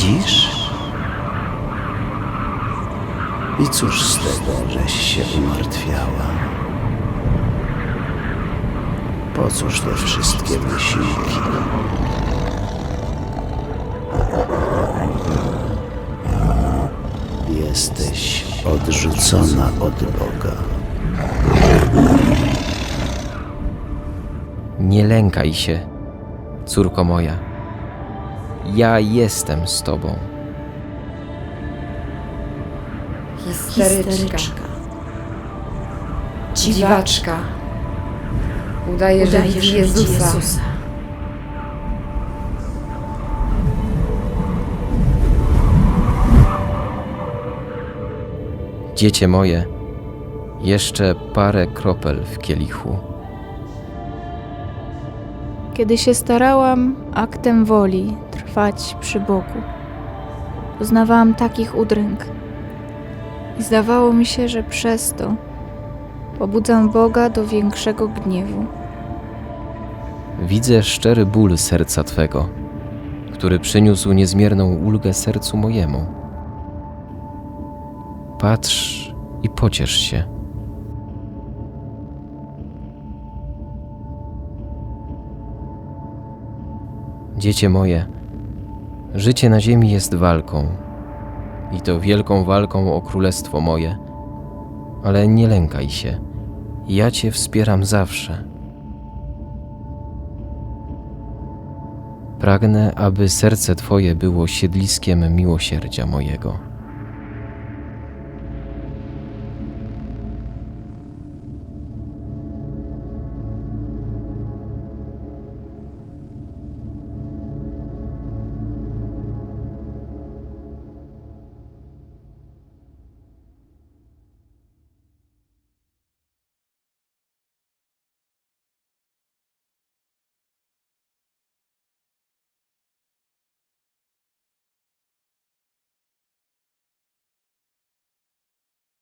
Widzisz? I cóż z tego, żeś się umartwiała? Po cóż te wszystkie wysiłki? Jesteś odrzucona od Boga. Nie lękaj się, córko moja. Ja jestem z tobą. Histeryczka. Dziwaczka. Udaje, że widzi Jezusa. Dziecię moje, jeszcze parę kropel w kielichu. Kiedy się starałam aktem woli trwać przy boku, poznawałam takich udręk. I zdawało mi się, że przez to pobudzam Boga do większego gniewu. Widzę szczery ból serca Twego, który przyniósł niezmierną ulgę sercu mojemu. Patrz i pociesz się. Dziecię moje, życie na ziemi jest walką, i to wielką walką o królestwo moje, ale nie lękaj się, ja Cię wspieram zawsze. Pragnę, aby serce Twoje było siedliskiem miłosierdzia mojego.